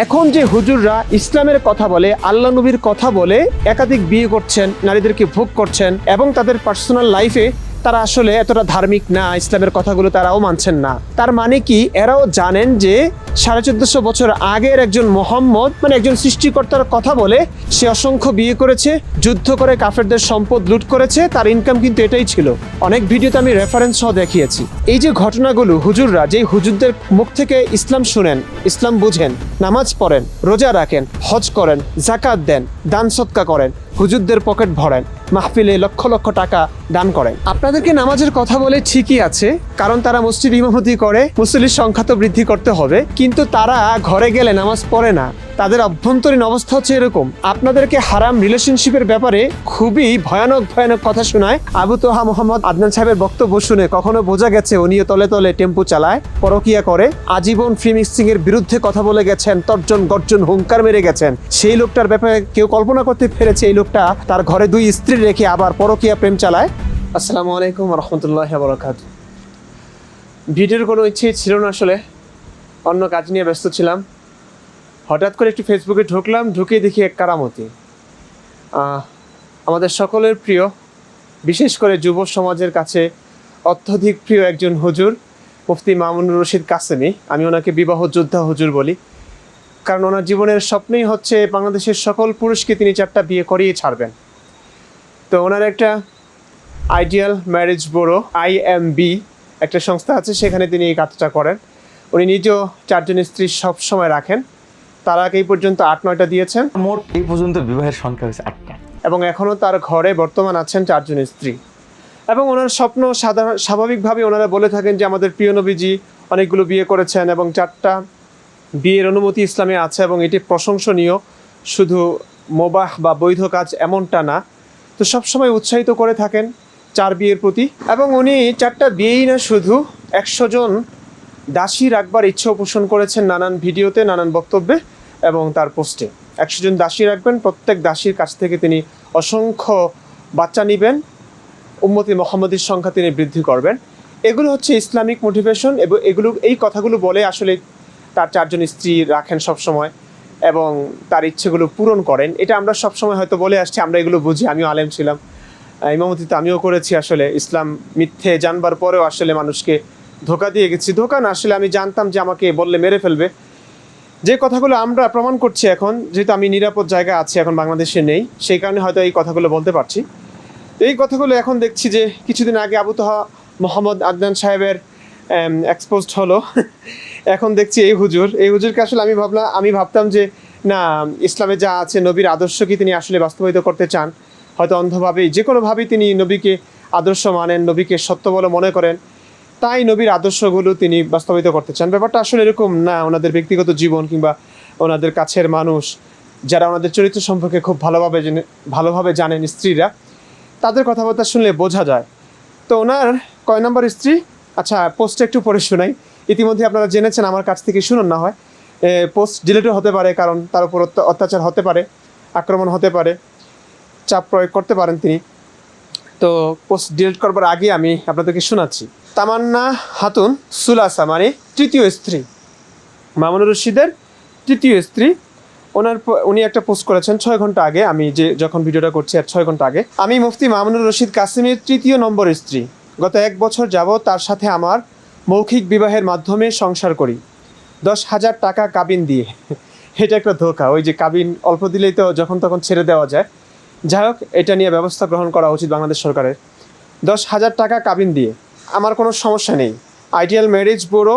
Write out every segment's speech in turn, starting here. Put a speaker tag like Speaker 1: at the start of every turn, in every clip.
Speaker 1: এখন যে হুজুররা ইসলামের কথা বলে, আল্লাহ নবীর কথা বলে একাধিক বিয়ে করছেন, নারীদেরকে ভোগ করছেন এবং তাদের পার্সোনাল লাইফে তারা আসলে এতটা ধার্মিক না, ইসলামের কথাগুলো তারাও মানছেন না। তার মানে কি? এরাও জানেন যে সাড়ে চোদ্দশো বছর আগের একজন মোহাম্মদ মানে একজন সৃষ্টিকর্তার কথা বলে সে অসংখ্য বিয়ে করেছে, যুদ্ধ করে কাফেরদের সম্পদ লুট করেছে, তার ইনকাম কিন্তু এটাই ছিল। অনেক ভিডিওতে আমি রেফারেন্স সহ দেখিয়েছি। এই যে ঘটনাগুলো, হুজুররা যে হুজুরদের মুখ থেকে ইসলাম শুনেন, ইসলাম বুঝেন, নামাজ পড়েন, রোজা রাখেন, হজ করেন জাকাত দেন, দান সৎকা করেন হুজুরদের পকেট ভরেন, মাহফিলে লক্ষ লক্ষ টাকা দান করেন। আপনাদেরকে নামাজের কথা বলে ঠিকই আছে, কারণ তারা মসজিদ ইমামতি করে মুসলির সংখ্যা তো বৃদ্ধি করতে হবে, কিন্তু তারা ঘরে গেলে নামাজ পড়ে না। তাদের অভ্যন্তরীণ অবস্থা হচ্ছে এরকম। আপনাদেরকে হারাম রিলেশনশিপের ব্যাপারে খুবই ভয়ানক ভয়ানক কথা শোনায় আবু তোহা মোহাম্মদ আদনান সাহেবের বক্তব্য শুনে কখনো বোঝা গেছে উনিও তলে তলে টেম্পু চালায়, পরকিয়া করে। আজীবন ফ্রি মিক্সিং এর বিরুদ্ধে কথা বলে গেছেন, তর্জন গর্জন হুঙ্কার মেরে গেছেন। সেই লোকটার ব্যাপারে কেউ কল্পনা করতে পেরেছে এই লোকটা তার ঘরে দুই স্ত্রী রেখে আবার পরকিয়া প্রেম চালায়। আসসালামু আলাইকুম রহমতুল্লাহ বরকাত ভিডিওর কোনো ইচ্ছে ছিল না আসলে। অন্য কাজ নিয়ে ব্যস্ত ছিলাম। হঠাৎ করে একটু ফেসবুকে ঢুকলাম ঢুকে দেখি এক কারামতি। আমাদের সকলের প্রিয়, বিশেষ করে যুব সমাজের কাছে অত্যধিক প্রিয় একজন হুজুর, মুফতি মামুনুর রশিদ কাসেমি। আমি ওনাকে বিবাহ যোদ্ধা হুজুর বলি। কারণ ওনার জীবনের স্বপ্নই হচ্ছে বাংলাদেশের সকল পুরুষকে তিনি চারটা বিয়ে করিয়ে ছাড়বেন। তো ওনার একটা ideal marriage bureau I M B, একটা সংস্থা আছে, সেখানে তিনি এই কাজটা করেন। উনি নিজেও চারজন স্ত্রী সব সময় রাখেন। তার আগে এই পর্যন্ত আট নয়টা দিয়েছেন।
Speaker 2: মোট এই পর্যন্ত বিবাহের সংখ্যা হয়েছে আটটা।
Speaker 1: এবং এখনও তার ঘরে বর্তমান আছেন চারজন স্ত্রী। এবং ওনার স্বপ্ন সাধারণ স্বাভাবিকভাবে ওনারা বলে থাকেন যে আমাদের প্রিয় নবীজি অনেকগুলো বিয়ে করেছেন এবং চারটা বিয়ের অনুমতি ইসলামে আছে এবং এটি প্রশংসনীয়। শুধু মোবাহ বা বৈধ কাজ এমনটা না তো সবসময় উৎসাহিত করে থাকেন চার বিয়ের প্রতি। এবং উনি চারটা বিয়েই না শুধু একশো জন দাসী রাখবার ইচ্ছা পোষণ করেছেন নানান ভিডিওতে নানান বক্তব্যে। এবং তার পোস্টে। একশো জন দাসী রাখবেন, প্রত্যেক দাসীর কাছ থেকে তিনি অসংখ্য বাচ্চা নেবেন, উম্মতি মোহাম্মদীর সংখ্যা তিনি বৃদ্ধি করবেন। এগুলো হচ্ছে ইসলামিক মোটিভেশন এবং এগুলো, এই কথাগুলো বলে আসলে তার চারজন স্ত্রী রাখেন সব সময় এবং তার ইচ্ছেগুলো পূরণ করেন। এটা আমরা সব সময় হয়তো বলে আসছি, আমরা এগুলো বুঝি, আমিও আলেম ছিলাম। ইমামতি তো আমিও করেছি আসলে, ইসলাম মিথ্যে জানবার পরেও আসলে মানুষকে ধোকা দিয়ে গেছি। ধোকা না, আসলে আমি জানতাম যে আমাকে বললে মেরে ফেলবে। যে কথাগুলো আমরা প্রমাণ করছি এখন, যেহেতু আমি নিরাপদ জায়গায় আছি, এখন বাংলাদেশে নেই, সেই কারণে হয়তো এই কথাগুলো বলতে পারছি। তো এই কথাগুলো এখন দেখছি যে কিছুদিন আগে আবু তোহা মোহাম্মদ আদনান সাহেবের এক্সপোজড হলো। এখন দেখছি এই হুজুর। এই হুজুরকে আসলে আমি ভাবলাম আমি ভাবতাম যে, না, ইসলামে যা আছে নবীর আদর্শকে তিনি আসলে বাস্তবায়িত করতে চান? হয়তো অন্ধভাবেই যে কোনোভাবেই তিনি নবীকে আদর্শ মানেন, নবীকে সত্য বলে মনে করেন। তাই নবীর আদর্শগুলো তিনি বাস্তবায়িত করতে চান। ব্যাপারটা আসলে এরকম না, ওনাদের ব্যক্তিগত জীবন কিংবা ওনাদের কাছের মানুষ, যারা ওনাদের চরিত্র সম্পর্কে খুব ভালোভাবে জেনে, ভালোভাবে জানেন স্ত্রীরা, তাদের কথাবার্তা শুনলে বোঝা যায়। তো ওনার কয় নম্বর স্ত্রী? আচ্ছা পোস্টটা একটু পড়ে শোনাই। ইতিমধ্যে আপনারা জেনেছেন, আমার কাছ থেকে শুনুন না হয়। পোস্ট ডিলিটও হতে পারে, কারণ তার উপর অত্যাচার হতে পারে, আক্রমণ হতে পারে, চাপ প্রয়োগ করতে পারেন তিনি। তো পোস্ট ডিলিট করবার আগে আমি আপনাদেরকে শোনাচ্ছি। তামান্না হাতুন সুলাসা মানে তৃতীয় স্ত্রী। মামুনুর রশিদের তৃতীয় স্ত্রী। ওনার উনি একটা পোস্ট করেছেন ছয় ঘণ্টা আগে। আমি যে যখন ভিডিওটা করছি আর ছয় ঘণ্টা আগে, আমি মুফতি মামুনুর রশিদ কাসিমের তৃতীয় নম্বর স্ত্রী। গত এক বছর যাব তার সাথে আমার মৌখিক বিবাহের মাধ্যমে সংসার করি। দশ হাজার টাকা কাবিন দিয়ে। এটা একটা ধোকা। ওই যে কাবিন অল্প দিলেই তো যখন তখন ছেড়ে দেওয়া যায়। যাই হোক, এটা নিয়ে ব্যবস্থা গ্রহণ করা উচিত বাংলাদেশ সরকারের। দশ হাজার টাকা কাবিন দিয়ে। আমার কোনো সমস্যা নেই। Ideal marriage bureau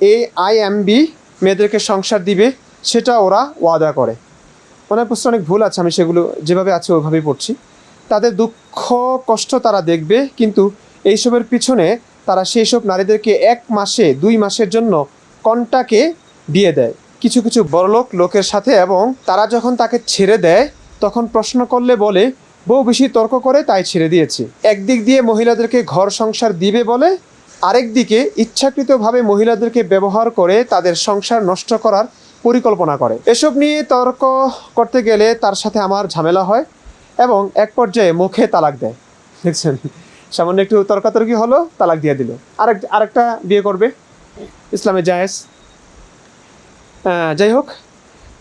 Speaker 1: A I M B মেয়েদেরকে সংসার দিবে, সেটা ওরা ওয়াদা করে। ওনার প্রশ্ন অনেক ভুল আছে, আমি সেগুলো যেভাবে আছে ওইভাবেই পড়ছি। তাদের দুঃখ, কষ্ট তারা দেখবে, কিন্তু এইসবের পিছনে তারা সেই সব নারীদেরকে এক মাসে, দুই মাসের জন্য কন্টাকে দিয়ে দেয়। কিছু কিছু বড়লোক লোকের সাথে এবং তারা যখন তাকে ছেড়ে দেয়, তখন প্রশ্ন করলে বলে বউ বেশি তর্ক করে তাই ছেড়ে দিয়েছি। একদিক দিয়ে মহিলাদেরকে ঘর সংসার দিবে বলে, আরেক দিকে ইচ্ছাকৃতভাবে মহিলাদেরকে ব্যবহার করে তাদের সংসার নষ্ট করার পরিকল্পনা করে। এসব নিয়ে তর্ক করতে গেলে তার সাথে আমার ঝামেলা হয় এবং এক পর্যায়ে মুখে তালাক দেয়। দেখছেন, সামান্য একটু তর্কাতর্কি হলো, তালাক দিয়ে দিল। আরেক, আরেকটা বিয়ে করবে, ইসলামে জায়েজ। যাই হোক,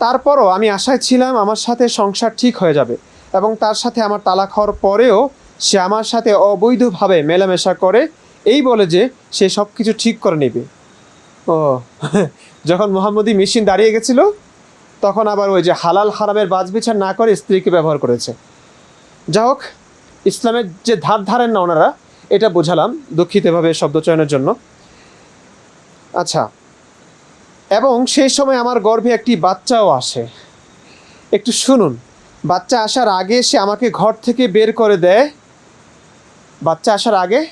Speaker 1: তারপরও আমি আশায় ছিলাম আমার সাথে সংসার ঠিক হয়ে যাবে। এবং তার সাথে আমার তালাক হওয়ার পরেও সে আমার সাথে অবৈধভাবে মেলামেশা করে। এই বলে যে সে সব কিছু ঠিক করে নেবে। ও, যখন মোহাম্মদী মেশিন দাঁড়িয়ে গেছিল, তখন আবার ওই যে হালাল হারামের বাজবিচার না করে স্ত্রীকে ব্যবহার করেছে। যা হোক, ইসলামের যে ধার ধারেন না ওনারা, এটা বোঝালাম দুঃখিত এভাবে শব্দ চয়নের জন্য। আচ্ছা এবং সেই সময় আমার গর্ভে একটি বাচ্চাও আসে। একটু শুনুন। বাচ্চা আসার আগে সে আমাকে ঘর থেকে বের করে দেয়। বাচ্চা আসার আগে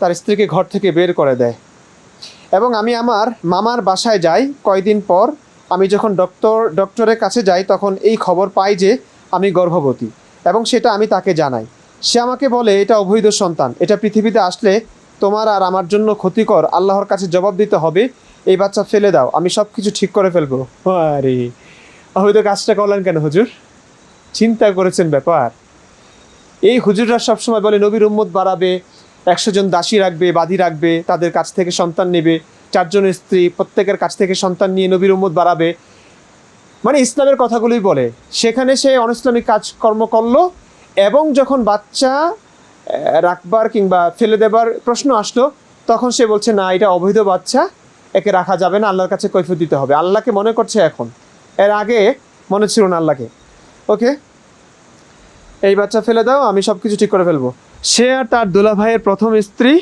Speaker 1: তার স্ত্রীকে ঘর থেকে বের করে দেয়। এবং আমি আমার মামার বাসায় যাই কয়দিন পর। আমি যখন ডক্টর, ডক্টরের কাছে যাই তখন এই খবর পাই যে আমি গর্ভবতী এবং সেটা আমি তাকে জানাই। সে আমাকে বলে, এটা অবৈধ সন্তান। এটা পৃথিবীতে আসলে তোমার আর আমার জন্য ক্ষতিকর। আল্লাহর কাছে জবাব দিতে হবে। এই বাচ্চা ফেলে দাও। আমি সব কিছু ঠিক করে ফেলব। আরে অবৈধ কাজটা করলেন কেন হুজুর? চিন্তা করেছেন ব্যাপার। এই হুজুররা সবসময় বলে, নবীর উম্মত বাড়াবে, একশো জন দাসী রাখবে, বাদী রাখবে, তাদের কাছ থেকে সন্তান নেবে চারজন স্ত্রী, প্রত্যেকের কাছ থেকে সন্তান নিয়ে নবীর উম্মত বাড়াবে। মানে ইসলামের কথাগুলোই বলে। সেখানে সে অনইসলামিক কাজকর্ম করল এবং যখন বাচ্চা রাখবার কিংবা ফেলে দেবার প্রশ্ন আসলো, তখন সে বলছে, না, এটা অবৈধ বাচ্চা, একে রাখা যাবে না, আল্লাহর কাছে কৈফিয়ত দিতে হবে। আল্লাহকে মনে করছে এখন। এর আগে মনে ছিল না আল্লাহকে। ওকে? এই বাচ্চা ফেলে দাও, আমি সব কিছু ঠিক করে ফেলব। সে আর তার দুলা ভাইয়ের প্রথম স্ত্রী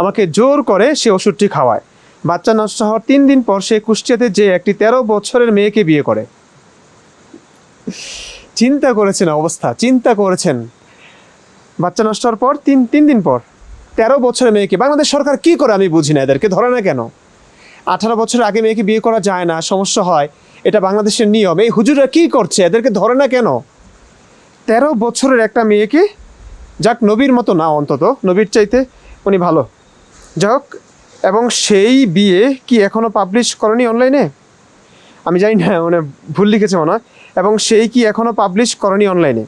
Speaker 1: আমাকে জোর করে সে ওষুধটি খাওয়ায়। বাচ্চা নষ্ট হওয়ার তিন দিন পর সে কুষ্টিয়াতে যে একটি তেরো বছরের মেয়েকে বিয়ে করে। চিন্তা করেছেন অবস্থা, চিন্তা করেছেন। বাচ্চা নষ্ট হওয়ার পর তিন তিন দিন পর তেরো বছরের মেয়েকে, বাংলাদেশ সরকার কি করে আমি বুঝি না এদেরকে, ধরে না কেন? আঠারো বছর আগে মেয়েকে বিয়ে করা যায় না, সমস্যা হয়। এটা বাংলাদেশের নিয়ম। এই হুজুররা কি করছে? এদেরকে ধরে না কেন? তেরো বছরের একটা মেয়েকে যাক, নবীর মতো না অন্তত। নবীর চাইতে উনি ভালো। যাক এবং সেই বিয়ে কি এখনও পাবলিশ করেনি অনলাইনে আমি জানি না মানে ভুল লিখেছে মনে হয়। এবং সেই কি এখনও পাবলিশ করেনি অনলাইনে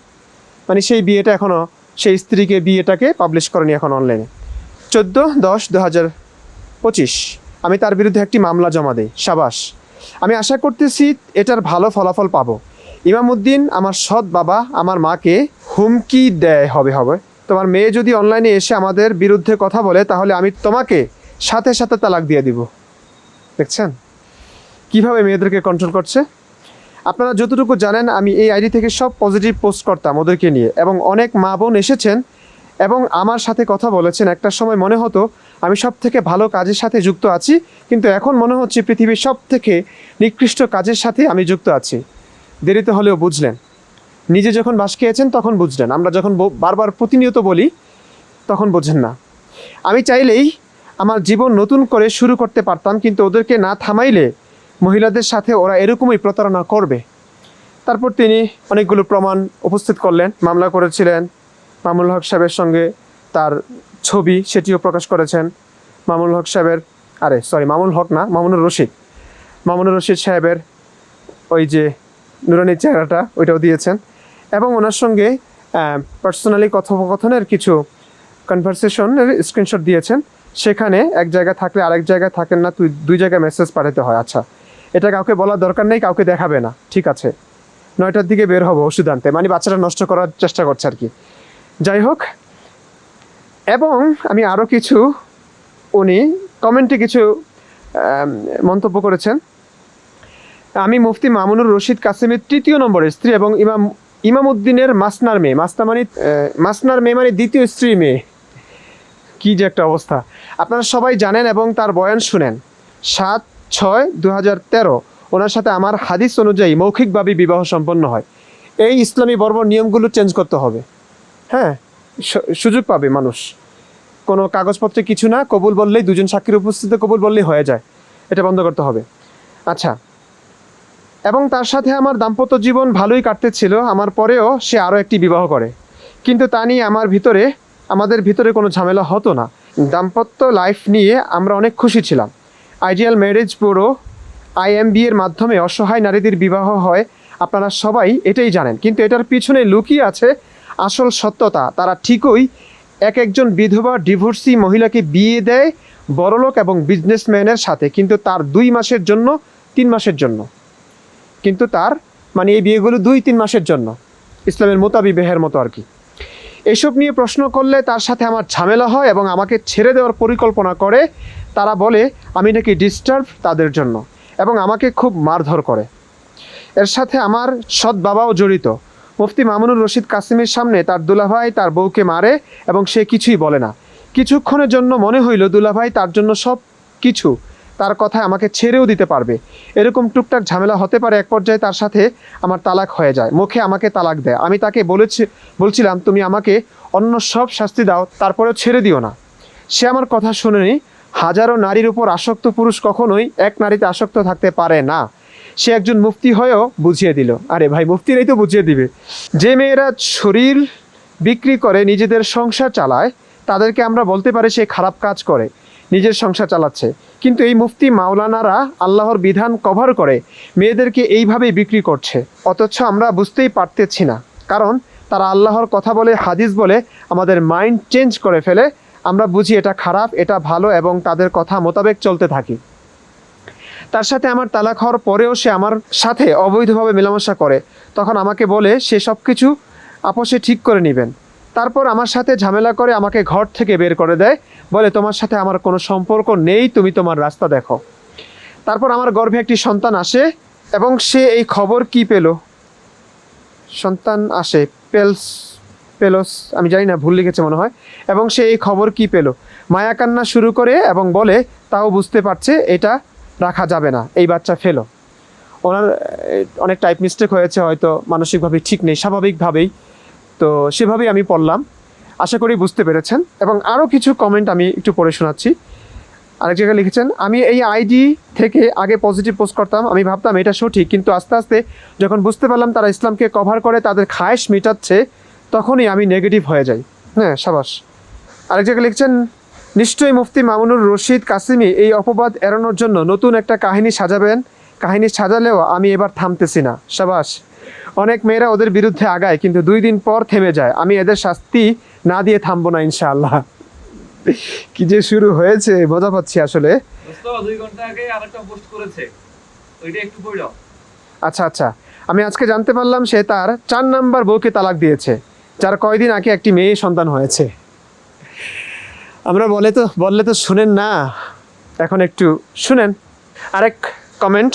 Speaker 1: মানে সেই বিয়েটা এখনও সেই স্ত্রীকে বিয়েটাকে পাবলিশ করেনি এখন অনলাইনে চোদ্দ দশ দু হাজার পঁচিশ। আমি তার বিরুদ্ধে একটি মামলা জমা দিই। সাবাস। আমি আশা করতেছি এটার ভালো ফলাফল পাবো। ইমামুদ্দিন আমার সৎ বাবা, আমার মাকে হুমকি দেয় হবে হবে। তোমার মেয়ে যদি অনলাইনে এসে আমাদের বিরুদ্ধে কথা বলে, তাহলে আমি তোমাকে সাথে সাথে তালাক দিয়ে দিব। দেখছেন? কীভাবে মেয়েদেরকে কন্ট্রোল করছে? আপনারা যতটুকু জানেন, আমি এই আইডি থেকে সব পজিটিভ পোস্ট করতাম ওদেরকে নিয়ে, এবং অনেক মা বোন এসেছেন এবং আমার সাথে কথা বলেছেন। একটা সময় মনে হতো আমি সব থেকে ভালো কাজের সাথে যুক্ত আছি, কিন্তু এখন মনে হচ্ছে পৃথিবীর সব থেকে নিকৃষ্ট কাজের সাথে আমি যুক্ত আছি। দেরিতে হলেও বুঝলেন। নিজে যখন বাস খেয়েছেন তখন বুঝলেন। আমরা যখন বারবার প্রতিনিয়ত বলি, তখন বোঝেন না। আমি চাইলেই আমার জীবন নতুন করে শুরু করতে পারতাম, কিন্তু ওদেরকে না থামাইলে মহিলাদের সাথে ওরা এরকমই প্রতারণা করবে। তারপর তিনি অনেকগুলো প্রমাণ উপস্থিত করলেন। মামলা করেছিলেন মামুল হক সাহেবের সঙ্গে তার ছবি সেটিও প্রকাশ করেছেন মামুল হক সাহেবের, আরে সরি মামুল হক না, মামুনুর রশিদ। মামুনুর রশিদ সাহেবের ওই যে নুরানির চেহারাটা, ওইটাও দিয়েছেন। এবং ওনার সঙ্গে পার্সোনালি কথোপকথনের কিছু কনভারসেশনের স্ক্রিনশট দিয়েছেন। সেখানে এক জায়গায় থাকলে আরেক জায়গায় থাকেন না, তুই দুই জায়গায় মেসেজ পাঠাতে হয়। আচ্ছা এটা কাউকে বলার দরকার নেই, কাউকে দেখাবে না। ঠিক আছে, নয়টার দিকে বের হব ওষুধ আনতে। মানে বাচ্চাটা নষ্ট করার চেষ্টা করছে আর কি। যাই হোক এবং আমি আরও কিছু উনি কমেন্টে কিছু মন্তব্য করেছেন। আমি মুফতি মামুনুর রশিদ কাসিমের তৃতীয় নম্বরের স্ত্রী এবং ইমাম ইমাম উদ্দিনের মাসনার মেয়ে মাসনা মানে মাসনার মেয়ে মানে দ্বিতীয় স্ত্রী মেয়ে। কী যে একটা অবস্থা। আপনারা সবাই জানেন এবং তার বয়ান শুনেন। সাত ছয় দু তেরো, ওনার সাথে আমার হাদিস অনুযায়ী মৌখিকভাবে বিবাহ সম্পন্ন হয়। এই ইসলামী বর্বর নিয়মগুলো চেঞ্জ করতে হবে। হ্যাঁ? সুযোগ পাবে মানুষ। কোনো কাগজপত্রে কিছু না, কবুল বললেই দুজন সাক্ষীর উপস্থিতিতে কবুল বললেই হয়ে যায়। এটা বন্ধ করতে হবে। আচ্ছা। এবং তার সাথে আমার দাম্পত্য জীবন ভালোই কাটতেছিল, আমার পরেও সে আরও একটি বিবাহ করে। কিন্তু তা নিয়ে আমার ভিতরে, আমাদের ভিতরে কোনো ঝামেলা হতো না। দাম্পত্য লাইফ নিয়ে আমরা অনেক খুশি ছিলাম। আইডিয়াল ম্যারেজ ব্যুরো আইএমবি এর মাধ্যমে অসহায় নারীদের বিবাহ হয়, আপনারা সবাই এটাই জানেন। কিন্তু এটার পিছনে লুকিয়ে আছে আসল সত্যতা, তারা ঠিকই এক একজন বিধবা ডিভোর্সি মহিলাকে বিয়ে দেয় বড়লোক এবং বিজনেসম্যানের সাথে, কিন্তু তার দুই মাসের জন্য, তিন মাসের জন্য। কিন্তু তার মানে এই বিয়েগুলো দুই, তিন মাসের জন্য। ইসলামের মোতাবিবেহের মতো আর কি। এসব নিয়ে প্রশ্ন করলে তার সাথে আমার ঝামেলা হয় এবং আমাকে ছেড়ে দেওয়ার পরিকল্পনা করে। তারা বলে, আমি নাকি ডিস্টার্ব তাদের জন্য এবং আমাকে খুব মারধর করে। এর সাথে আমার সৎ বাবাও জড়িত। মুফতি মামুনুর রশিদ কাসিমের সামনে তার দুলাভাই তার বউকে মারে এবং সে কিছুই বলে না। কিছুক্ষণের জন্য মনে হইল দুলাভাই তার জন্য সব কিছু তার কথায় আমাকে ছেড়েও দিতে পারবে। এরকম টুকটাক ঝামেলা হতে পারে এক পর্যায়ে তার সাথে আমার তালাক হয়ে যায়। মুখে আমাকে তালাক দেয়। আমি তাকে বলেছি, বলছিলাম, তুমি আমাকে অন্য সব শাস্তি দাও, তারপরেও ছেড়ে দিও না। সে আমার কথা শুনেনি। হাজারো নারীর উপর আসক্ত পুরুষ কখনোই এক নারীতে আসক্ত থাকতে পারে না। সে একজন মুফতি হয়েও বুঝিয়ে দিল। আরে ভাই, মুফতিরাই তো বুঝিয়ে দিবে। যে মেয়েরা শরীর বিক্রি করে, নিজেদের সংসার চালায়, তাদেরকে আমরা বলতে পারি সে খারাপ কাজ করে, নিজের সংসার চালাচ্ছে। কিন্তু এই মুফতি মাওলানারা আল্লাহর বিধান কভার করে, মেয়েদেরকে এইভাবেই বিক্রি করছে। অথচ আমরা বুঝতেই পারতেছি না। কারণ তারা আল্লাহর কথা বলে, হাদিস বলে, আমাদের মাইন্ড চেঞ্জ করে ফেলে। আমরা বুঝি এটা খারাপ, এটা ভালো এবং তাদের কথা মোতাবেক চলতে থাকি। তার সাথে আমার তালাক হওয়ার পরেও সে আমার সাথে অবৈধভাবে মেলামেশা করে। তখন আমাকে বলে, সে সব কিছু আপোষে ঠিক করে নেবেন। তারপর আমার সাথে ঝামেলা করে আমাকে ঘর থেকে বের করে দেয়। বলে, তোমার সাথে আমার কোনো সম্পর্ক নেই, তুমি তোমার রাস্তা দেখো। তারপর আমার গর্ভে একটি সন্তান আসে এবং সে এই খবর কি পেল? সন্তান আসে, পেলস পেলস, আমি জানি না, ভুল লিখেছে মনে হয়। এবং সে এই খবর কি পেল? মায়া কান্না শুরু করে এবং বলে, তাও বুঝতে পারছে, এটা রাখা যাবে না। এই বাচ্চা ফেলো। ওনার অনেক টাইপ মিস্টেক হয়েছে হয়তো, মানসিকভাবে ঠিক নেই, স্বাভাবিকভাবেই। তো সেভাবেই আমি পড়লাম। আশা করি বুঝতে পেরেছেন। এবং আরও কিছু কমেন্ট আমি একটু পড়ে শোনাচ্ছি। আরেক জায়গায় লিখেছেন, আমি এই আইডি থেকে আগে পজিটিভ পোস্ট করতাম। আমি ভাবতাম এটা সঠিক, কিন্তু আস্তে আস্তে যখন বুঝতে পারলাম তারা ইসলামকে কভার করে, তাদের খায়েশ মেটাচ্ছে, তখনই আমি নেগেটিভ হয়ে যাই। হ্যাঁ সাবাস। আরেক জায়গায় লিখছেন নিশ্চয়ই মুফতি মামুনুর রশিদ কাসিমি এই অপবাদ এড়ানোর জন্য নতুন একটা কাহিনী সাজাবেন। কাহিনী সাজালেও আমি এবার থামতেছি না। সাবাস অনেক মেয়েরা ওদের বিরুদ্ধে আগায় কিন্তু দুই দিন পর থেমে যায়। আমি এদের শাস্তি না দিয়ে থামবো না ইনশাআল্লাহ। কি যে শুরু হয়েছে মজা পাচ্ছি আসলে। আচ্ছা আচ্ছা। আমি আজকে জানতে পারলাম সে তার চার নাম্বার বউকে তালাক দিয়েছে যার কয়দিন আগে একটি মেয়ে সন্তান হয়েছে। আমরা বলে তো, বললে তো শুনেন না। এখন একটু শুনেন। আরেক কমেন্ট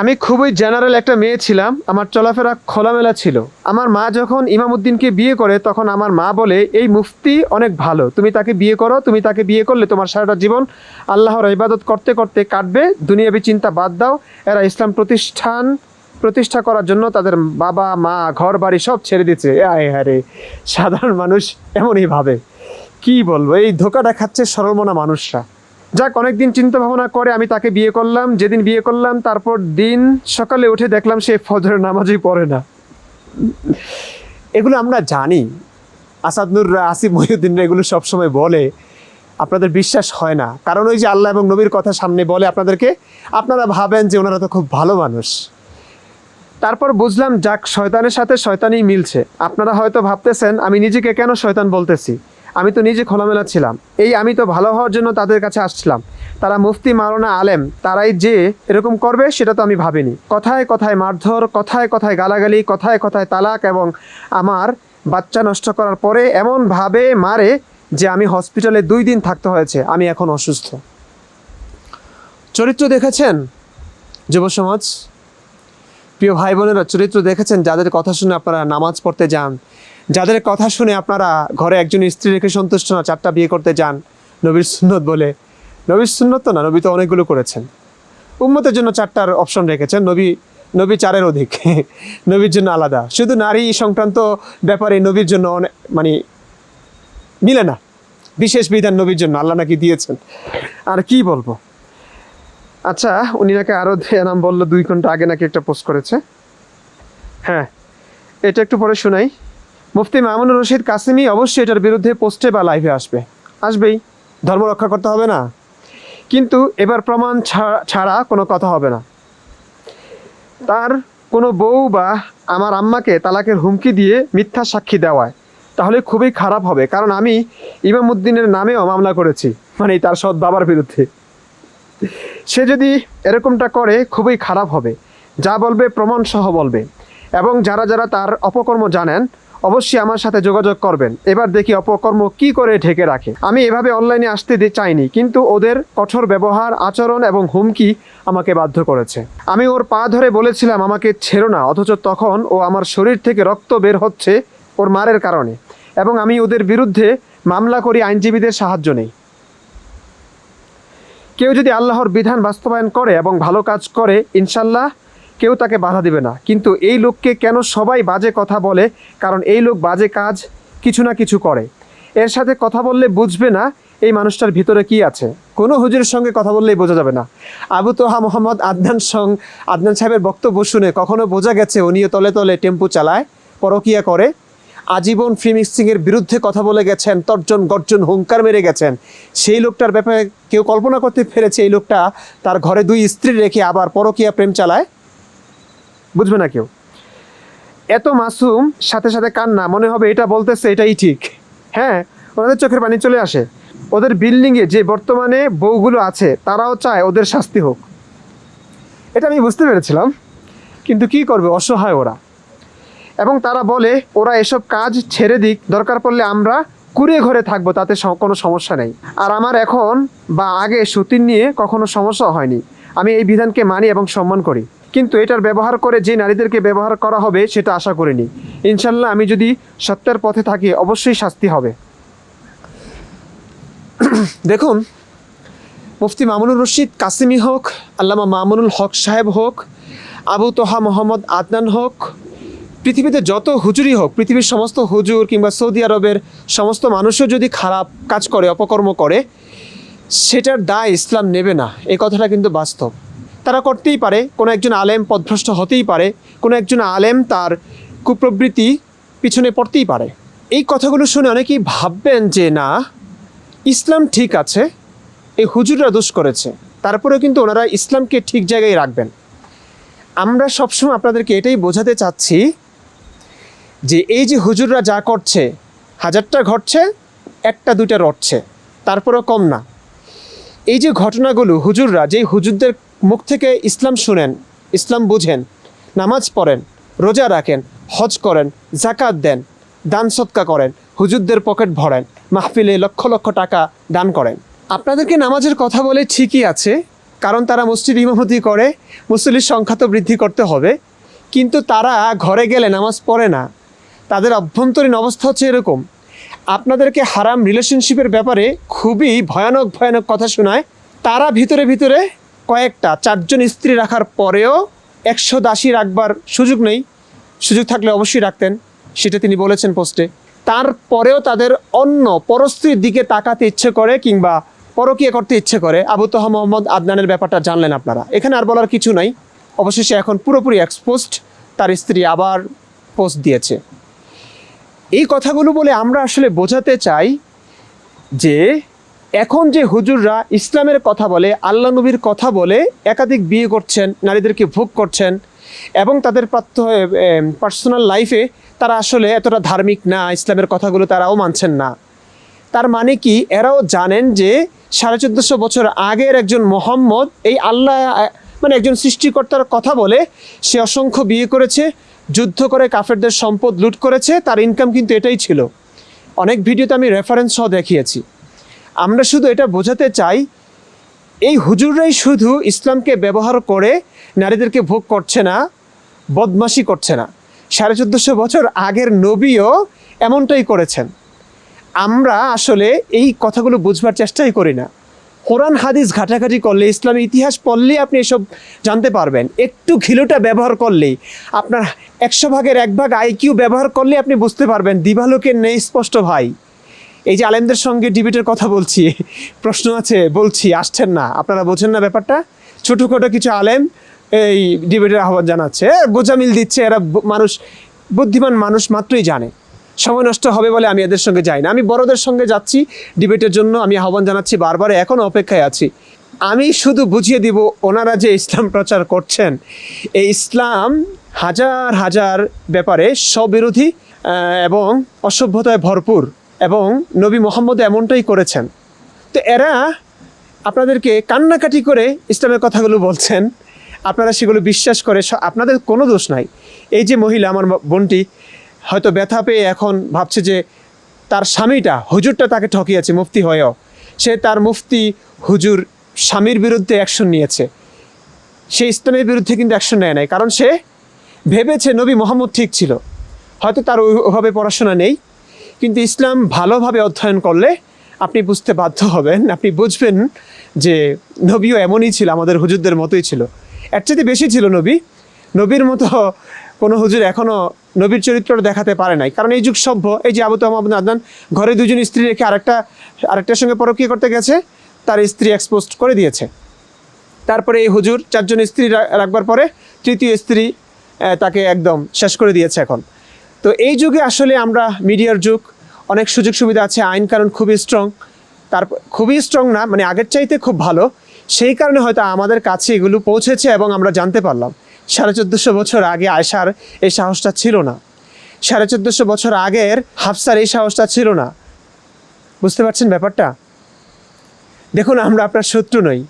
Speaker 1: আমি খুবই জেনারেল একটা মেয়ে ছিলাম, আমার চলাফেরা খোলামেলা ছিল। আমার মা যখন ইমামুদ্দিনকে বিয়ে করে, তখন আমার মা বলে, এই মুফতি অনেক ভালো, তুমি তাকে বিয়ে করো, তুমি তাকে বিয়ে করলে তোমার সারাটা জীবন আল্লাহর ইবাদত করতে করতে কাটবে, দুনিয়াবি চিন্তা বাদ দাও। এরা ইসলাম প্রতিষ্ঠান, প্রতিষ্ঠা করার জন্য তাদের বাবা, মা ঘর বাড়ি সব ছেড়ে দিচ্ছে আয় হারে সাধারণ মানুষ এমনই ভাবে। কি বলব? এই ধোকাটা খাচ্ছে সরলমনা মানুষরা। যাক, অনেকদিন চিন্তা ভাবনা করে আমি তাকে বিয়ে করলাম, যেদিন বিয়ে করলাম, তারপর দিন সকালে উঠে দেখলাম সে ফজরের নামাজই পড়ে না। এগুলো আমরা জানি। আসাদনুররা আসিফ মহিউদ্দিনরা এগুলো সবসময় বলে। আপনাদের বিশ্বাস হয় না। কারণ ওই যে আল্লাহ এবং নবীর কথা সামনে বলে আপনাদেরকে, আপনারা ভাবেন যে ওনারা তো খুব ভালো মানুষ। তারপর বুঝলাম, যাক, শয়তানের সাথে শয়তানই মিলছে। আপনারা হয়তো ভাবতেছেন, আমি নিজেকে কেন শয়তান বলতেছি? আমি তো নিজে খোলামেলা ছিলাম। এই আমি তো ভালো হওয়ার জন্য তাদের কাছে আসছিলাম। তারা মুফতি মাওলানা আলেম, তারাই যে এরকম করবে সেটা তো আমি ভাবিনি। কথায় কথায় মারধর, কথায় কথায় গালাগালি, কথায় কথায় তালাক এবং আমার বাচ্চা নষ্ট করার পরে এমনভাবে মারে যে আমি হসপিটালে দুই দিন থাকতে হয়েছে। আমি এখন অসুস্থ। চরিত্র দেখেছেন যুব সমাজ? প্রিয় ভাই বোনেরা, চরিত্র দেখেছেন? যাদের কথা শুনে আপনারা নামাজ পড়তে যান যাদের কথা শুনে আপনারা ঘরে একজন স্ত্রী রেখে সন্তুষ্ট না, চারটা বিয়ে করতে যান, নবীর সুন্নত বলে। নবীর সুন্নত তো না, নবী তো অনেকগুলো করেছেন। উম্মতের জন্য চারটার অপশন রেখেছেন, নবী নবী চারের অধিক, নবীর জন্য আলাদা। শুধু নারী সংক্রান্ত ব্যাপারে নবীর জন্য অনেক মানে মিলে না। বিশেষ বিধান নবীর জন্য, আল্লাহ নাকি দিয়েছেন। আর কি বলব? আচ্ছা উনি নাকি আরও নাম বলল, দুই ঘণ্টা আগে নাকি একটা পোস্ট করেছে। হ্যাঁ এটা একটু পরে শোনাই। মুফতি মামুনুর রশিদ কাসিমি অবশ্যই এটার বিরুদ্ধে পোস্টে বা লাইভে আসবে। আসবেই। ধর্ম রক্ষা করতে হবে না। কিন্তু এবার প্রমাণ ছাড়া- কোনো কথা হবে না। তার কোনো বউ বা আমার আম্মাকে তালাকের হুমকি দিয়ে মিথ্যা সাক্ষী দেওয়ায়, তাহলে খুবই খারাপ হবে। কারণ আমি ইমামুদ্দিনের নামেও মামলা করেছি মানে তার সৎ বাবার বিরুদ্ধে। সে যদি এরকমটা করে, খুবই খারাপ হবে। যা বলবে প্রমাণ সহ বলবে। এবং যারা যারা তার অপকর্ম জানেন অবশ্যই আমার সাথে যোগাযোগ করবেন। এবার দেখি অপকর্ম কি করে ঢেকে রাখে। আমি এভাবে অনলাইনে আসতে চাইনি, কিন্তু ওদের কঠোর ব্যবহার, আচরণ এবং হুমকি আমাকে বাধ্য করেছে। আমি ওর পা ধরে বলেছিলাম, আমাকে ছেড়ো না। অথচ তখন ও আমার শরীর থেকে রক্ত বের হচ্ছে ওর মারের কারণে এবং আমি ওদের বিরুদ্ধে মামলা করি, আইনজীবীদের সাহায্য নেই। কেউ যদি আল্লাহর বিধান বাস্তবায়ন করে এবং ভালো কাজ করে, ইনশাল্লাহ কেউ তাকে বাধা দিবে না। কিন্তু এই লোককে কেন সবাই বাজে কথা বলে? কারণ এই লোক বাজে কাজ কিছু না কিছু করে। এর সাথে কথা বললে বুঝবে না এই মানুষটার ভিতরে কি আছে। কোনো হুজুরের সঙ্গে কথা বললেই বোঝা যাবে না। আবু তোহা মোহাম্মদ আদনান সং আদনান সাহেবের বক্তব্য শুনে কখনো বোঝা গেছে উনিও তলে তলে টেম্পু চালায়, পরকিয়া করে। আজীবন ফ্রি মিক্সিংয়ের বিরুদ্ধে কথা বলে গেছেন, তর্জন গর্জন হুঙ্কার মেরে গেছেন। সেই লোকটার ব্যাপারে কেউ কল্পনা করতে পেরেছে এই লোকটা তার ঘরে দুই স্ত্রী রেখে আবার পরকিয়া প্রেম চালায়। বুঝবে না কেউ। এত মাসুম, সাথে সাথে কান্না, মনে হবে এটা বলতেছে, এটাই ঠিক। হ্যাঁ ওনাদের চোখের পানি চলে আসে। ওদের বিল্ডিংয়ে যে বর্তমানে বউগুলো আছে, তারাও চায় ওদের শাস্তি হোক। এটা আমি বুঝতে পেরেছিলাম, কিন্তু কি করবে, অসহায় ওরা। এবং তারা বলে, ওরা এসব কাজ ছেড়ে দিক, দরকার পড়লে আমরা কুড়িয়ে ঘরে থাকব, তাতে কোনো সমস্যা নেই। আর আমার এখন বা আগে সতীন নিয়ে কখনো সমস্যা হয়নি। আমি এই বিধানকে মানি এবং সম্মান করি। কিন্তু এটার ব্যবহার করে যে নারীদেরকে ব্যবহার করা হবে সেটা আশা করিনি। ইনশাল্লাহ আমি যদি সত্যের পথে থাকি, অবশ্যই শাস্তি হবে। দেখুন, মুফতি মামুনুর রশিদ কাসিমি হোক, আল্লামা মামুনুল হক সাহেব হোক, আবু তোহা মোহাম্মদ আদনান হোক, পৃথিবীতে যত হুজুরি হোক, পৃথিবীর সমস্ত হুজুর কিংবা সৌদি আরবের সমস্ত মানুষও যদি খারাপ কাজ করে, অপকর্ম করে, সেটার দায় ইসলাম নেবে না। এই কথাটা কিন্তু বাস্তব। তারা করতেই পারে। কোনো একজন আলেম পদভ্রষ্ট হতেই পারে। কোনো একজন আলেম তার কুপ্রবৃত্তি পিছনে পড়তেই পারে। এই কথাগুলো শুনে অনেকেই ভাববেন যে, না, ইসলাম ঠিক আছে, এই হুজুররা দোষ করেছে। তারপরেও কিন্তু ওনারা ইসলামকে ঠিক জায়গায় রাখবেন। আমরা সবসময় আপনাদেরকে এটাই বোঝাতে চাচ্ছি যে, এই যে হুজুররা যা করছে, হাজারটা ঘটছে, একটা দুইটা রটছে, তারপরেও কম না। এই যে ঘটনাগুলো হুজুররা, যেই হুজুরদের মুখ থেকে ইসলাম শুনেন, ইসলাম বুঝেন, নামাজ পড়েন, রোজা রাখেন, হজ করেন জাকাত দেন, দান সৎকা করেন, হুজুরদের পকেট ভরেন, মাহফিলে লক্ষ লক্ষ টাকা দান করেন। আপনাদেরকে নামাজের কথা বলে ঠিকই আছে, কারণ তারা মসজিদ ইমামতি করে, মুসল্লির সংখ্যা তো বৃদ্ধি করতে হবে, কিন্তু তারা ঘরে গেলে নামাজ পড়ে না। তাদের অভ্যন্তরীণ অবস্থা হচ্ছে এরকম। আপনাদেরকে হারাম রিলেশনশিপের ব্যাপারে খুবই ভয়ানক ভয়ানক কথা শোনায়, তারা ভিতরে ভিতরে কয়েকটা, চারজন স্ত্রী রাখার পরেও একশো দাসী রাখবার সুযোগ নেই। সুযোগ থাকলে অবশ্যই রাখতেন, সেটা তিনি বলেছেন পোস্টে তারপরেও তাদের অন্য পরস্ত্রীর দিকে তাকাতে ইচ্ছে করে কিংবা পরকীয়া করতে ইচ্ছে করে। আবু তোহা মোহাম্মদ আদনানের ব্যাপারটা জানলেন আপনারা। এখানে আর বলার কিছু নাই। অবশেষে এখন পুরোপুরি এক্সপোস্ট তার স্ত্রী আবার পোস্ট দিয়েছে। এই কথাগুলো বলে আমরা আসলে বোঝাতে চাই যে এখন যে হুজুররা ইসলামের কথা বলে আল্লাহ নবীর কথা বলে, একাধিক বিয়ে করছেন, নারীদেরকে ভোগ করছেন, এবং তাদের প্রাত্য পার্সোনাল লাইফে তারা আসলে এতটা ধার্মিক না, ইসলামের কথাগুলো তারাও মানছেন না। তার মানে কি, এরাও জানেন যে সাড়ে চোদ্দোশো বছর আগের একজন মোহাম্মদ এই আল্লাহ মানে একজন সৃষ্টিকর্তার কথা বলে, সে অসংখ্য বিয়ে করেছে, যুদ্ধ করে কাফেরদের সম্পদ লুট করেছে, তার ইনকাম কিন্তু এটাই ছিল। অনেক ভিডিওতে আমি রেফারেন্স সহ দেখিয়েছি। আমরা শুধু এটা বোঝাতে চাই, এই হুজুররাই শুধু ইসলামকে ব্যবহার করে নারীদেরকে ভোগ করছে না, বদমাশি করছে না। সাড়ে চোদ্দোশো বছর আগের নবীও এমনটাই করেছেন। আমরা আসলে এই কথাগুলো বুঝবার চেষ্টাই করি না। কোরআন হাদিস ঘাটাঘাটি করলে, ইসলামী ইতিহাস পড়লেই আপনি এসব জানতে পারবেন। একটু ঘিলোটা ব্যবহার করলেই, আপনার একশো ভাগের এক ভাগ আইকিউ ব্যবহার করলে আপনি বুঝতে পারবেন, দিবালোকের নেই স্পষ্ট ভাই। এই যে আলেমদের সঙ্গে ডিবেটের কথা বলছি, প্রশ্ন আছে, বলছি, আসছেন না। আপনারা বোঝেন না ব্যাপারটা? ছোটোখাটো কিছু আলেম এই ডিবেটের আহ্বান জানাচ্ছে। গোজামিল দিচ্ছে, এরা মানুষ, বুদ্ধিমান মানুষ মাত্রই জানে। সময় নষ্ট হবে বলে আমি এদের সঙ্গে যাই না। আমি বড়দের সঙ্গে যাচ্ছি, ডিবেটের জন্য আমি আহ্বান জানাচ্ছি, বারবার এখনও অপেক্ষায় আছি। আমি শুধু বুঝিয়ে দিব, ওনারা যে ইসলাম প্রচার করছেন, এই ইসলাম হাজার হাজার ব্যাপারে স্ববিরোধী এবং অসভ্যতায় ভরপুর। এবং নবী মোহাম্মদ এমনটাই করেছেন। তো এরা আপনাদেরকে কান্নাকাটি করে ইসলামের কথাগুলো বলছেন। আপনারা সেগুলো বিশ্বাস করে আপনাদের কোনো দোষ নাই। এই যে মহিলা আমার বোনটি, হয়তো ব্যথা পেয়ে এখন ভাবছে যে তার স্বামীটা, হুজুরটা তাকে ঠকিয়েছে, মুফতি হয়েও। সে তার মুফতি, হুজুর স্বামীর বিরুদ্ধে অ্যাকশন নিয়েছে। সে ইসলামের বিরুদ্ধে কিন্তু অ্যাকশন নেয় নাই। কারণ সে ভেবেছে নবী মোহাম্মদ ঠিক ছিল। হয়তো তার ওই- ওভাবে পড়াশোনা নেই। কিন্তু ইসলাম ভালোভাবে অধ্যয়ন করলে আপনি বুঝতে বাধ্য হবেন, আপনি বুঝবেন যে নবীও এমনই ছিল, আমাদের হুজুরদের মতোই ছিল। এর চাইতে বেশি ছিল নবী। নবীর মতো কোনো হুজুর এখনও নবীর চরিত্রটা দেখাতে পারে নাই। কারণ এই যুগ সভ্য, এই যে আবু তহমাদ আদনান ঘরে দুজন স্ত্রী রেখে আরেকটা, আরেকটার সঙ্গে পরকীয় করতে গেছে, তার স্ত্রী এক্সপোজ করে দিয়েছে। তারপরে এই হুজুর, চারজন স্ত্রী রাখবার পরে তৃতীয় স্ত্রী তাকে একদম শেষ করে দিয়েছে এখন। তো এই যুগে আসলে আমরা মিডিয়ার যুগ অনেক সুযোগ সুবিধা আছে, আইন কারণ খুবই স্ট্রং তার খুবই স্ট্রং না মানে আগের চাইতে খুব ভালো। সেই কারণে হয়তো আমাদের কাছে এগুলো পৌঁছেছে এবং আমরা জানতে পারলাম। সাড়ে চোদ্দোশো বছর আগে আয়সার এই সাহসটা ছিল না। সাড়ে চোদ্দোশো বছর আগের হাফসার এই সাহসটা ছিল না। বুঝতে পারছেন ব্যাপারটা? দেখুন, আমরা আপনার শত্রু নই।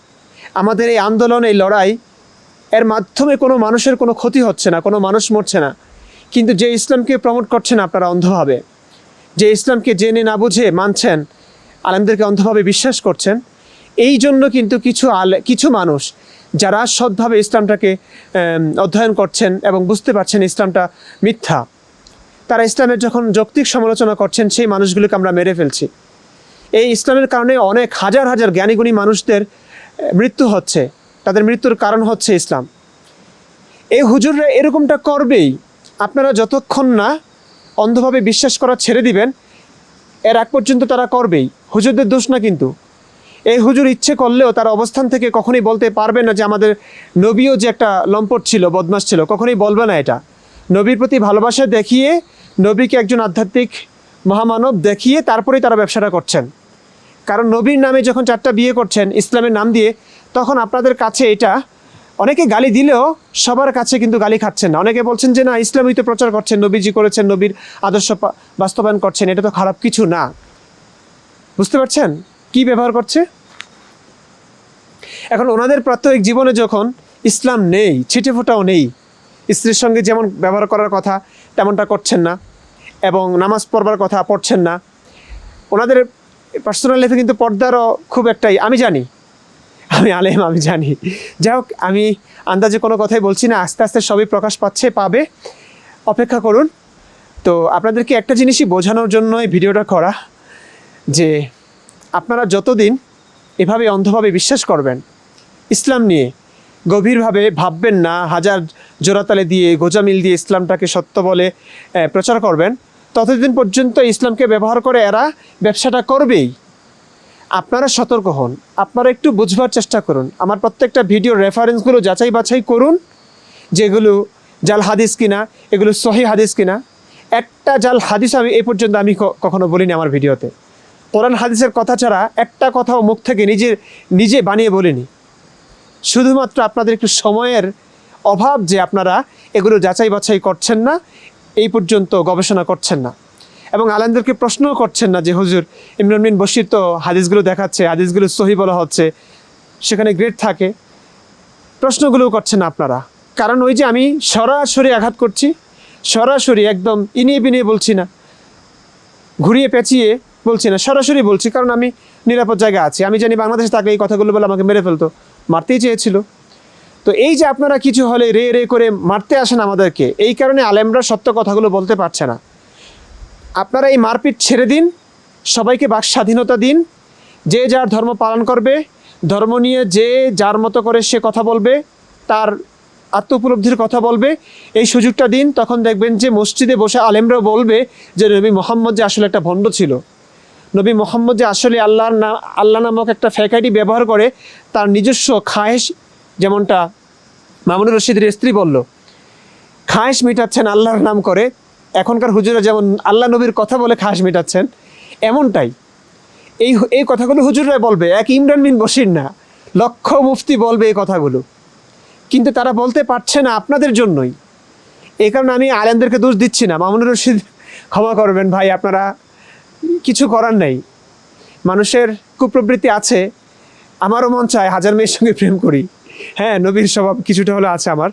Speaker 1: আমাদের এই আন্দোলন, এই লড়াই, এর মাধ্যমে কোনো মানুষের কোনো ক্ষতি হচ্ছে না, কোনো মানুষ মরছে না। কিন্তু যে ইসলামকে প্রমোট করছেন, আপনারা অন্ধভাবে যে ইসলামকে জেনে না বুঝে মানছেন, আলেমদেরকে অন্ধভাবে বিশ্বাস করছেন, এই জন্য কিন্তু কিছু আলে, কিছু মানুষ যারা সৎভাবে ইসলামটাকে অধ্যয়ন করছেন এবং বুঝতে পারছেন ইসলামটা মিথ্যা, তারা ইসলামের যখন যৌক্তিক সমালোচনা করছেন, সেই মানুষগুলোকে আমরা মেরে ফেলছি। এই ইসলামের কারণে অনেক হাজার হাজার জ্ঞানীগুণী মানুষদের মৃত্যু হচ্ছে। তাদের মৃত্যুর কারণ হচ্ছে ইসলাম। এই হুজুররা এরকমটা করবেই। আপনারা যতক্ষণ না অন্ধভাবে বিশ্বাস করা ছেড়ে দিবেন, এর আগ পর্যন্ত তারা করবেই। হুজুরদের দোষ না কিন্তু। এই হুজুর ইচ্ছে করলেও তার অবস্থান থেকে কখনোই বলতে পারবে না যে আমাদের নবীও যে একটা লম্পট ছিল বদমাস ছিল, কখনোই বলবে না এটা। নবীর প্রতি ভালোবাসা দেখিয়ে নবীকে একজন আধ্যাত্মিক মহামানব দেখিয়ে তারপরেই তারা ব্যবসাটা করছেন। কারণ নবীর নামে যখন চারটা বিয়ে করছেন ইসলামের নাম দিয়ে, তখন আপনাদের কাছে এটা অনেকে গালি দিলেও সবার কাছে কিন্তু গালি খাচ্ছেন না। অনেকে বলছেন যে, না, ইসলামই তো প্রচার করছেন, নবীজি করেছেন, নবীর আদর্শ বাস্তবায়ন করছেন, এটা তো খারাপ কিছু না। বুঝতে পারছেন কি ব্যবহার করছে? এখন ওনাদের প্রাত্যহিক জীবনে যখন ইসলাম নেই, ছিটে ফোটাও নেই, স্ত্রীর সঙ্গে যেমন ব্যবহার করার কথা তেমনটা করছেন না এবং নামাজ পড়বার কথা পড়ছেন না, ওনাদের পার্সোনাল লাইফে কিন্তু পর্দারও খুব একটাই, আমি জানি আমি আলেম, আমি জানি। যাই হোক, আমি আন্দাজে কোনো কথাই বলছি না। আস্তে আস্তে সবই প্রকাশ পাচ্ছে, পাবে। অপেক্ষা করুন। তো আপনাদেরকে একটা জিনিসই বোঝানোর জন্য এই ভিডিওটা করা, যে আপনারা যতদিন এভাবে অন্ধভাবে বিশ্বাস করবেন, ইসলাম নিয়ে গভীরভাবে ভাববেন না, হাজার জোড়াতালে দিয়ে, গোজামিল দিয়ে ইসলামটাকে সত্য বলে প্রচার করবেন, ততদিন পর্যন্ত ইসলামকে ব্যবহার করে এরা ব্যবসাটা করবেই। আপনারা সতর্ক হন। আপনারা একটু বুঝবার চেষ্টা করুন। আমার প্রত্যেকটা ভিডিও রেফারেন্সগুলো যাচাই বাছাই করুন, যেগুলো জাল হাদিস কিনা, এগুলো সহি হাদিস কিনা। একটা জাল হাদিস আমি এ পর্যন্ত আমি কখনো বলিনি আমার ভিডিওতে। কোরআন হাদিসের কথা ছাড়া একটা কথাও মুখ থেকে নিজে নিজে বানিয়ে বলিনি। শুধুমাত্র আপনাদের একটু সময়ের অভাব যে আপনারা এগুলো যাচাই বাছাই করছেন না, এই পর্যন্ত গবেষণা করছেন না। এবং আলেমদেরকে প্রশ্নও করছেন না যে, হুজুর, ইমরান বিন বশির তো হাদিসগুলো দেখাচ্ছে, হাদিসগুলো সহি বলা হচ্ছে, সেখানে গ্রেড থাকে। প্রশ্নগুলোও করছেন আপনারা। কারণ ওই যে আমি সরাসরি আঘাত করছি, সরাসরি একদম ইনিয়ে বিনিয়ে বলছি না, ঘুরিয়ে পেঁচিয়ে বলছি না, সরাসরি বলছি, কারণ আমি নিরাপদ জায়গায় আছি। আমি জানি বাংলাদেশে থাকলে এই কথাগুলো বলে আমাকে মেরে ফেলতো, মারতেই চেয়েছিল। তো এই যে আপনারা কিছু হলে রে রে করে মারতে আসেন আমাদেরকে, এই কারণে আলেমরা সত্য কথাগুলো বলতে পারছে না। আপনারা এই মারপিট ছেড়ে দিন, সবাইকে বাক স্বাধীনতা দিন, যে যার ধর্ম পালন করবে, ধর্ম নিয়ে যে যার মতো করে সে কথা বলবে, তার আত্ম উপলব্ধির কথা বলবে, এই সুযোগটা দিন, তখন দেখবেন যে মসজিদে বসে আলেমরাও বলবে যে নবী মোহাম্মদ যে আসলে একটা ভণ্ড ছিল। নবী মোহাম্মদ যে আসলে আল্লাহর না, আল্লাহ নামক একটা ফ্যাকাইটি ব্যবহার করে, তার নিজস্ব খায়েশ যেমনটা মামুনুর রশিদের স্ত্রী বলল, খায়েশ মিটাচ্ছেন আল্লাহর নাম করে এখনকার হুজুরা যেমন আল্লাহ নবীর কথা বলে খাস মেটাচ্ছেন, এমনটাই। এই এই কথাগুলো হুজুররা বলবে, এক ইমরান বিন বসির না, লক্ষ মুফতি বলবে এই কথাগুলো। কিন্তু তারা বলতে পারছে না আপনাদের জন্যই। এই কারণে আমি আলেমদেরকে দোষ দিচ্ছি না। মামুনুর রশিদ, ক্ষমা করবেন ভাই, আপনারা কিছু করার নেই। মানুষের কুপ্রবৃত্তি আছে, আমারও মন চায় হাজার মেয়ের সঙ্গে প্রেম করি। হ্যাঁ নবীর স্বভাব কিছুটা হলে আছে আমার।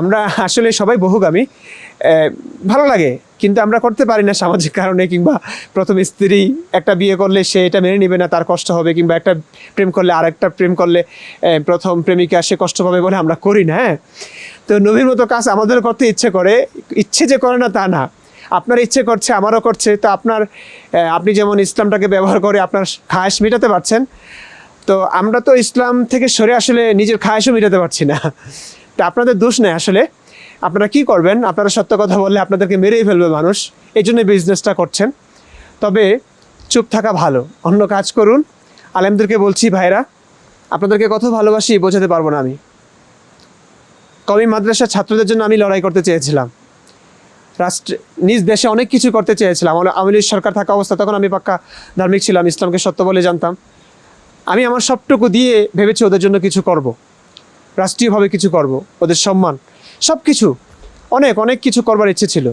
Speaker 1: আমরা আসলে সবাই বহুগামী। ভালো লাগে, কিন্তু আমরা করতে পারি না সামাজিক কারণে, কিংবা প্রথম স্ত্রী একটা বিয়ে করলে সে এটা মেনে নেবে না, তার কষ্ট হবে, কিংবা একটা প্রেম করলে আরেকটা প্রেম করলে প্রথম প্রেমিকা সে কষ্ট পাবে বলে আমরা করি না হ্যাঁ? তো নবীর মতো কাজ আমাদের করতে ইচ্ছে করে, ইচ্ছে যে করে না তা না। আপনার ইচ্ছে করছে, আমারও করছে, তো আপনার আপনি যেমন ইসলামটাকে ব্যবহার করে আপনার খায়েশ মেটাতে পারছেন, তো আমরা তো ইসলাম থেকে সরে আসলে নিজের খায়েশও মেটাতে পারছি না। তা আপনাদের দোষ নেই আসলে। আপনারা কি করবেন? আপনারা সত্য কথা বললে আপনাদেরকে মেরেই ফেলবে মানুষ। এই জন্য বিজনেসটা করছেন। তবে চুপ থাকা ভালো। অন্য কাজ করুন। আলেমদেরকে বলছি, ভাইরা, আপনাদেরকে কত ভালোবাসি বোঝাতে পারব না আমি। কবি মাদ্রাসার ছাত্রদের জন্য আমি লড়াই করতে চেয়েছিলাম। রাষ্ট্র, নিজ দেশে অনেক কিছু করতে চেয়েছিলাম। আওয়ামী লীগ সরকার থাকা অবস্থা, তখন আমি পাক্কা ধার্মিক ছিলাম, ইসলামকে সত্য বলে জানতাম। আমি আমার সবটুকু দিয়ে ভেবেছি ওদের জন্য কিছু করব। রাষ্ট্রীয়ভাবে কিছু করব। ওদের সম্মান। সব কিছু অনেক অনেক কিছু করবার ইচ্ছে ছিল।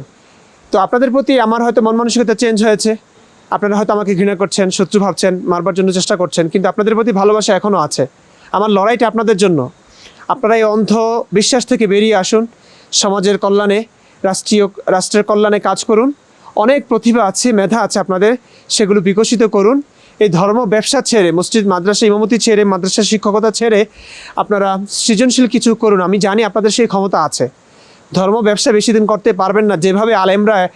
Speaker 1: তো আপনাদের প্রতি আমার হয়তো মন মানসিকতা চেঞ্জ হয়েছে। আপনারা হয়তো আমাকে ঘৃণা করছেন, শত্রু ভাবছেন, মারবার জন্য চেষ্টা করছেন, কিন্তু আপনাদের প্রতি ভালোবাসা এখনও আছে। আমার লড়াইটা আপনাদের জন্য। আপনারা এই অন্ধ বিশ্বাস থেকে বেরিয়ে আসুন, সমাজের কল্যাণে, রাষ্ট্রীয়, রাষ্ট্রের কল্যাণে কাজ করুন। অনেক প্রতিভা আছে, মেধা আছে আপনাদের, সেগুলো বিকশিত করুন। এই ধর্ম ব্যবসা ছেড়ে, মসজিদ, মাদ্রাসা, ইমামতি ছেড়ে, মাদ্রাসা শিক্ষকতা ছেড়ে আপনারা সৃজনশীল কিছু করুন। আমি জানি আপনাদের সেই ক্ষমতা আছে। ধর্ম ব্যবসা বেশি দিন করতে পারবেন না। যেভাবে আলেমরা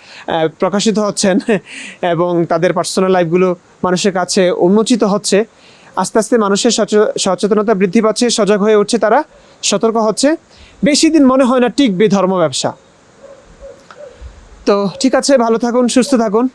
Speaker 1: প্রকাশিত হচ্ছেন এবং তাদের পার্সোনাল লাইফগুলো মানুষের কাছে উন্মোচিত হচ্ছে, আস্তে আস্তে মানুষের সচে- সচেতনতা বৃদ্ধি পাচ্ছে, সজাগ হয়ে উঠছে তারা, সতর্ক হচ্ছে। বেশি দিন মনে হয় না টিকবে ধর্ম ব্যবসা। তো ঠিক আছে, ভালো থাকুন, সুস্থ থাকুন।